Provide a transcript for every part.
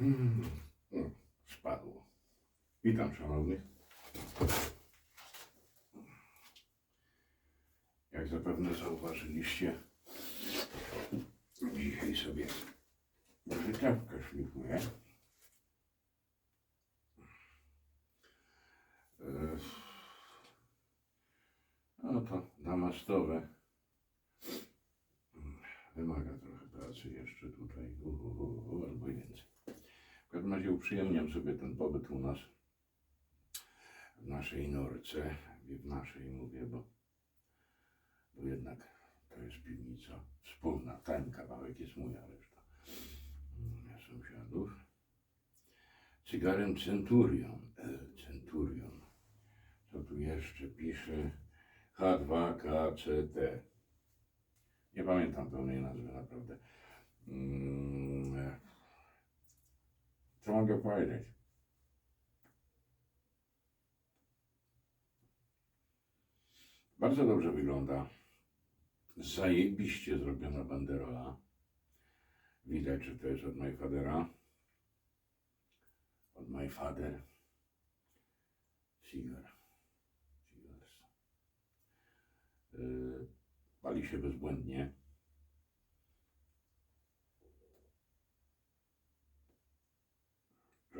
Mm, Spadło. Witam szanownych. Jak zapewne zauważyliście, dzisiaj sobie życiawkę szlifuję. E, No to damastowe. Wymaga trochę pracy jeszcze tutaj, u, u, u, albo więcej. W każdym razie uprzyjemniam sobie ten pobyt u nas, w naszej norce, w naszej mówię, bo, bo jednak to jest piwnica wspólna, ten kawałek jest mój, a reszta mm, sąsiadów. Cygarem Centurion, Centurion. Co tu jeszcze pisze? H2KCT. Nie pamiętam pełnej nazwy naprawdę. Mm, co mogę powiedzieć? Bardzo dobrze wygląda. Zajebiście zrobiona banderola. Widać, że to jest od My Fadera. Od My Father. Cigar. Cigars. Yy, pali się bezbłędnie.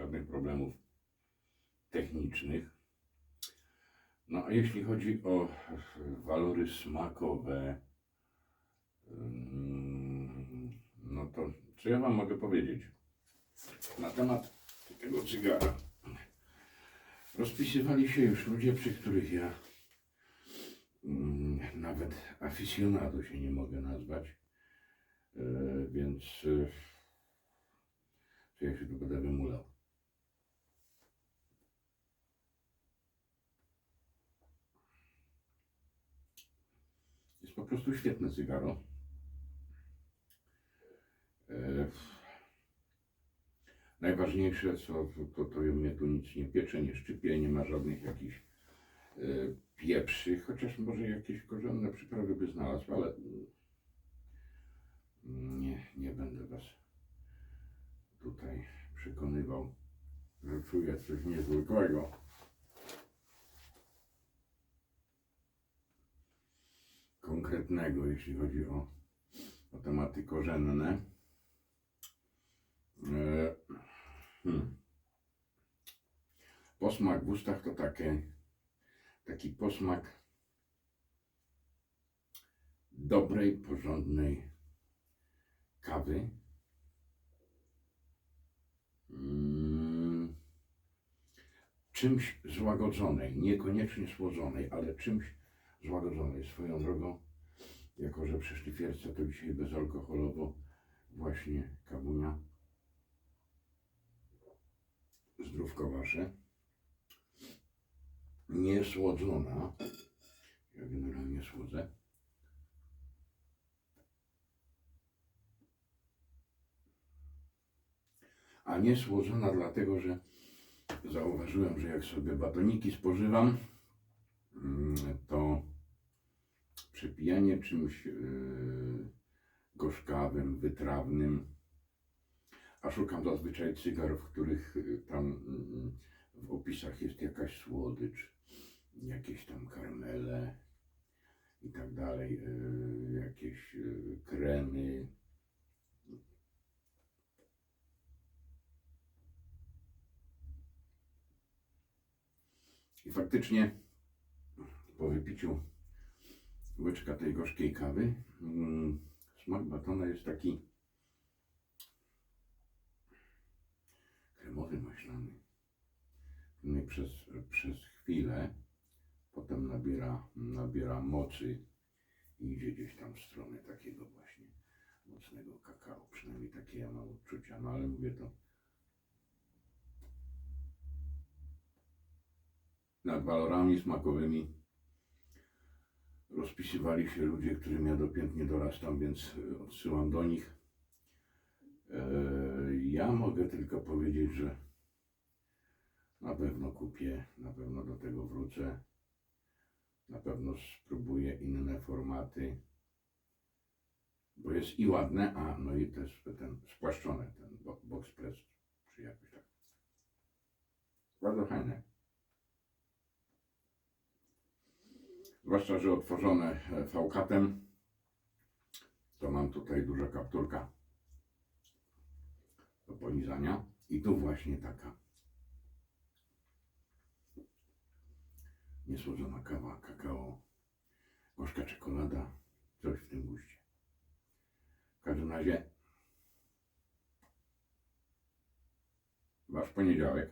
żadnych problemów technicznych. No a jeśli chodzi o walory smakowe, ym, no to co ja Wam mogę powiedzieć na temat tego cygara? Rozpisywali się już ludzie, przy których ja ym, nawet aficionado się nie mogę nazwać, Yy, więc yy, co ja się tu będę wymulał. Po prostu świetne cygaro. E, najważniejsze, co to, to mnie tu nic nie piecze, nie szczypie, nie ma żadnych jakichś e, pieprzy, chociaż może jakieś korzenne przyprawy by znalazł, ale mm, nie, nie będę Was tutaj przekonywał, że czuję coś niezwykłego. Konkretnego, jeśli chodzi o, o tematy korzenne. E, hmm. Posmak w ustach to takie, taki posmak dobrej, porządnej kawy. Mm, czymś złagodzonej, niekoniecznie słodzonej, ale czymś złagodzonej swoją drogą. Jako, że przy szlifierce to dzisiaj bezalkoholowo właśnie kawunia zdrówko wasze. Niesłodzona. Ja generalnie słodzę. A nie słodzona dlatego, że zauważyłem, że jak sobie batoniki spożywam, mm, to przepijanie czymś yy, gorzkawym, wytrawnym, a szukam zazwyczaj cygar, w których yy, tam yy, w opisach jest jakaś słodycz, jakieś tam karmele i tak dalej, yy, jakieś kremy. I faktycznie po wypiciu łyczka tej gorzkiej kawy, mm, smak batona jest taki kremowy, maślany. Przez, przez chwilę potem nabiera, nabiera mocy i idzie gdzieś tam w stronę takiego właśnie mocnego kakao. Przynajmniej takie ja mam odczucia, no ale mówię to nad walorami smakowymi rozpisywali się ludzie, którym ja dopiętnie dorastam, więc e, odsyłam do nich. E, Ja mogę tylko powiedzieć, że na pewno kupię, na pewno do tego wrócę. Na pewno spróbuję inne formaty, bo jest i ładne, a no i też ten spłaszczone, ten bo- box press czy jakoś tak. Bardzo fajne. Zwłaszcza, że otworzone e, fałkatem, to mam tutaj duża kapturka do polizania. I tu właśnie taka niesłodzona kawa, kakao, gorzka czekolada, coś w tym guście. W każdym razie wasz poniedziałek,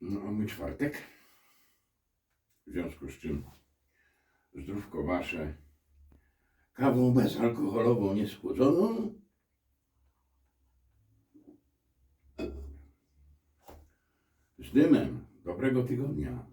no a mój czwartek, związku z czym zdrówko wasze kawą bezalkoholową, nieskłodzoną, z dymem. Dobrego tygodnia.